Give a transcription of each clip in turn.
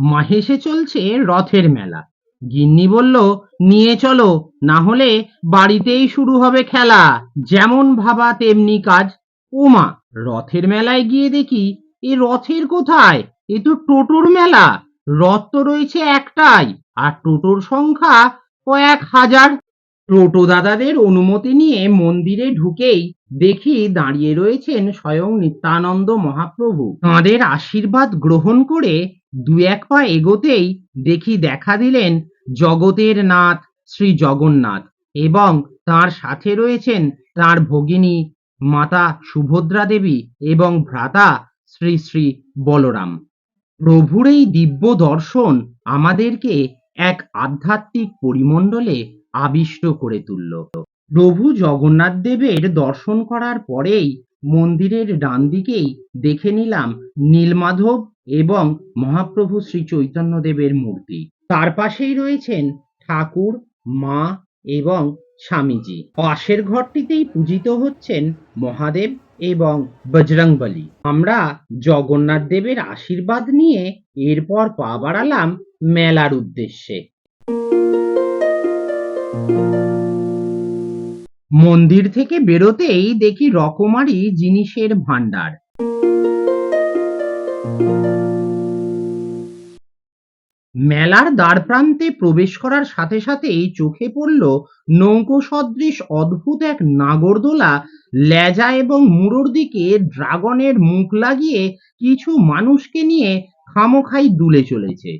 মাহেশে চলছে রথের মেলা। গিন্নি বলল, নিয়ে চলো, না হলে বাড়িতেই শুরু হবে খেলা। যেমন ভাবা তেমনি কাজ। ওমা, রথের মেলায় গিয়ে দেখি, এ রথের কোথায়? এ তো টোটোর মেলা। রথ তো রয়েছে একটাই, আর টোটোর সংখ্যা কয়েক হাজার। টোটো দাদাদের অনুমতি নিয়ে মন্দিরে ঢুকেই দেখি দাঁড়িয়ে রয়েছেন স্বয়ং নিত্যানন্দ মহাপ্রভু। তাঁদের আশীর্বাদ গ্রহণ করে দু এক পা এগোতেই দেখি দেখা দিলেন জগতের নাথ শ্রী জগন্নাথ এবং তার সাথে রয়েছেন তার ভগিনী মাতা সুভদ্রা দেবী এবং ভ্রাতা শ্রী শ্রী বলরাম। প্রভুর এই দিব্য দর্শন আমাদেরকে এক আধ্যাত্মিক পরিমণ্ডলে আবিষ্ট করে তুলল। প্রভু জগন্নাথ দেবের দর্শন করার পরেই মন্দিরের ডান দিকেই দেখে নিলাম নীলমাধব এবং মহাপ্রভু শ্রী চৈতন্য দেবের মূর্তি। তার পাশেই রয়েছেন ঠাকুর, মা এবং স্বামীজি। পাশের ঘরটিতেই পূজিত হচ্ছেন মহাদেব এবং বজরংবলী। আমরা জগন্নাথ দেবের আশীর্বাদ নিয়ে এরপর পা বাড়ালাম মেলার উদ্দেশ্যে। মন্দির থেকে বেরোতেই দেখি রকমারি জিনিসের ভান্ডার মেলার দ্বার প্রান্তে প্রবেশ করার সাথে সাথেই চোখে পড়ল নৌকো সদৃশ অদ্ভুত এক নাগরদোলা, লেজা এবং মুড়োর দিকে ড্রাগনের মুখ লাগিয়ে কিছু মানুষকে নিয়ে খামোখাই দুলে চলেছে।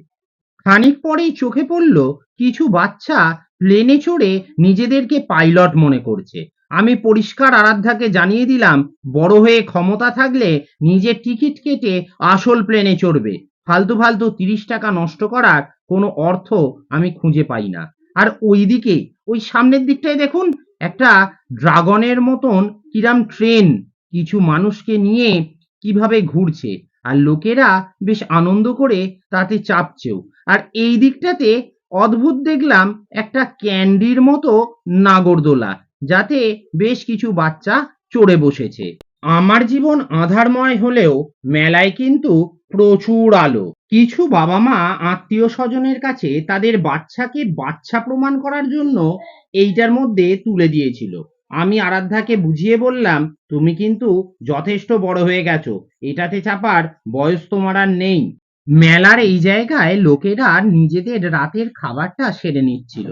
খানিক পরেই চোখে পড়ল কিছু বাচ্চা প্লেনে চড়ে নিজেদেরকে পাইলট মনে করছে। আমি পরিষ্কার আরাধ্যাকে জানিয়ে দিলাম, বড় হয়ে ক্ষমতা থাকলে নিজের টিকিট কেটে আসল প্লেনে চড়বে। ফালতু ফালতু তিরিশ টাকা নষ্ট করার কোনো অর্থ আমি খুঁজে পাই না। আর ওইদিকে, ওই সামনের দিকটায় দেখুন, একটা ড্রাগনের মতন কিরাম ট্রেন কিছু মানুষকে নিয়ে কীভাবে ঘুরছে। আর লোকেরা বেশ আনন্দ করে তাতে চাপছেও। আর এই দিকটাতে অদ্ভুত দেখলাম একটা ক্যান্ডির মতো নাগরদোলা, যাতে বেশ কিছু বাচ্চা চড়ে বসেছে। আমার জীবন আধারময় হলেও মেলায় কিন্তু প্রচুর আলো। কিছু বাবা মা আত্মীয় স্বজনের কাছে তাদের বাচ্চাকে বাচ্চা প্রমাণ করার জন্য এইটার মধ্যে তুলে দিয়েছিল। আমি আরাধ্যাকে বুঝিয়ে বললাম, তুমি কিন্তু যথেষ্ট বড় হয়ে গেছো। এটাতে চাপার বয়স তোমার আর নেই। মেলার এই জায়গায় লোকেরা নিজেদের রাতের খাবারটা সেরে নিচ্ছিল।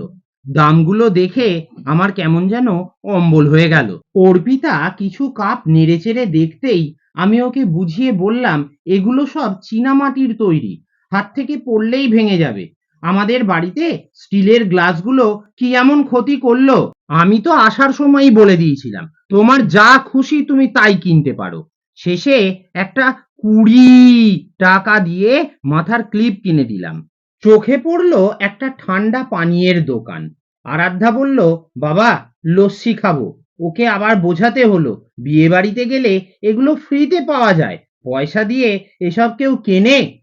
দামগুলো দেখে আমার কেমন যেন অম্বল হয়ে গেল। অর্পিতা কিছু কাপ নেড়েচেড়ে দেখতেই আমি ওকে বুঝিয়ে বললাম, এগুলো সব চীনামাটির তৈরি। হাত থেকে পড়লেই ভেঙে যাবে। আমাদের বাড়িতে স্টিলের গ্লাসগুলো কি এমন ক্ষতি করল? আমি তো আসার সময়ই বলে দিয়েছিলাম, তোমার যা খুশি তুমি তাই কিনতে পারো। শেষে একটা কুড়ি টাকা দিয়ে মাথার ক্লিপ কিনে দিলাম। চোখে পড়ল একটা ঠান্ডা পানীয়ের দোকান। আরাধ্যা বলল, বাবা, লস্যি খাব। ওকে আবার বোঝাতে হলো। বিয়ে বাড়িতে গেলে এগুলো ফ্রিতে পাওয়া যায়। পয়সা দিয়ে এসব কেউ কেনে?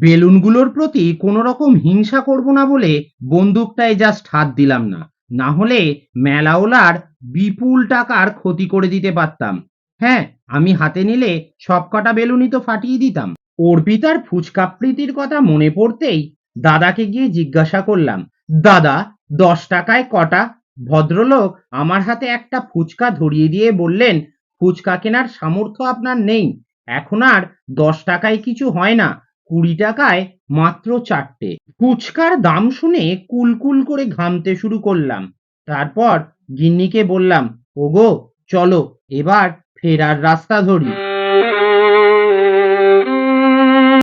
বেলুনগুলোর প্রতি কোনো রকম হিংসা করব না বলে বন্দুকটায় জাস্ট হাত দিলাম না। না হলে মেলাওলার বিপুল টাকার ক্ষতি করে দিতে পারতাম। হ্যাঁ আমি হাতে নিলে সব কটা বেলুনই তো ফাটিয়ে দিতাম। অর্পিতার ফুচকাপ্রীতির কথা মনে পড়তেই দাদাকে গিয়ে জিজ্ঞাসা করলাম, দাদা, দশ টাকায় কটা? ভদ্রলোক আমার হাতে একটা ফুচকা ধরিয়ে দিয়ে বললেন, ফুচকা কেনার সামর্থ্য আপনার নেই। এখন আর দশ টাকায় কিছু হয় না, কুড়ি টাকায় মাত্র চারটে। ফুচকার দাম শুনে কুলকুল করে ঘামতে শুরু করলাম। তারপর গিন্নিকে বললাম, ওগো, চলো, এবার ফেরার রাস্তা ধরি।